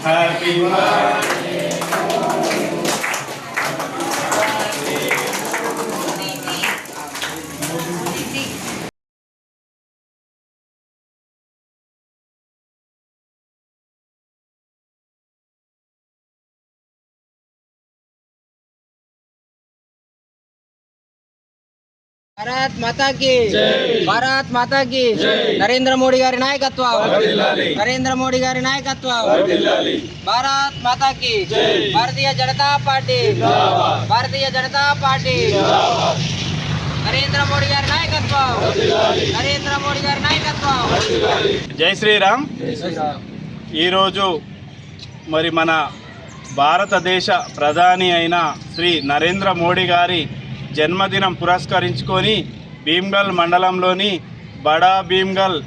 Happy birthday Bharat Mata కి భారత్ మాతా కి నరేంద్ర మోడీ గారి నాయకత్వం నరేంద్ర మోడీ గారి నాయకత్వం భారత్ మాతా కి భారతీయ జనతా పార్టీ భారతీయ జనతా పార్టీ నరేంద్ర మోడీ గారి నాయకత్వం నరేంద్ర మోడీ గారి నాయకత్వం జై శ్రీరామ్. ఈరోజు మరి మన భారతదేశ ప్రధాని అయిన శ్రీ నరేంద్ర మోడీ గారి జన్మదినం పురస్కరించుకొని భీమ్గల్ మండలంలోని బడా భీమ్గల్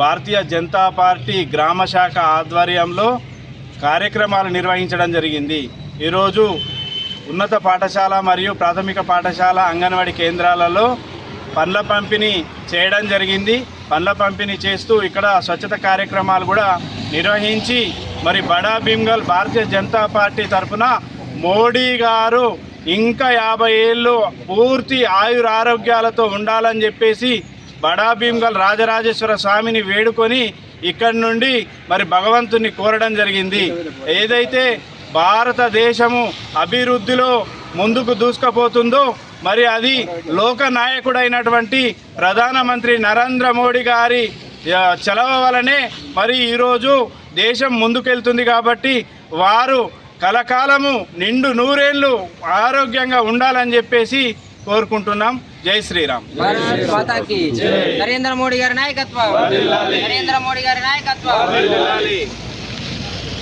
భారతీయ జనతా పార్టీ గ్రామ శాఖ ఆధ్వర్యంలో కార్యక్రమాలు నిర్వహించడం జరిగింది. ఈరోజు ఉన్నత పాఠశాల మరియు ప్రాథమిక పాఠశాల అంగన్వాడీ కేంద్రాలలో పండ్ల పంపిణీ చేయడం జరిగింది. పండ్ల పంపిణీ చేస్తూ ఇక్కడ స్వచ్ఛత కార్యక్రమాలు కూడా నిర్వహించి మరి బడా భీమ్గల్ భారతీయ జనతా పార్టీ తరఫున మోడీ గారు ఇంకా యాభై ఏళ్ళు పూర్తి ఆయుర ఆరోగ్యాలతో ఉండాలని చెప్పేసి బడా భీమ్గల్ రాజరాజేశ్వర స్వామిని వేడుకొని ఇక్కడి నుండి మరి భగవంతుని కోరడం జరిగింది. ఏదైతే భారతదేశము అభివృద్ధిలో ముందుకు దూసుకుపోతుందో మరి అది లోక నాయకుడైనటువంటి ప్రధానమంత్రి నరేంద్ర మోడీ గారి చలవ వలనే మరి ఈరోజు దేశం ముందుకెళ్తుంది కాబట్టి వారు కలకాలము నిండు నూరేళ్ళు ఆరోగ్యంగా ఉండాలని చెప్పేసి కోరుకుంటున్నాం. జై శ్రీరామ్. నరేంద్ర మోడీ గారి నాయకత్వం. నరేంద్ర మోడీ గారి నాయకత్వం.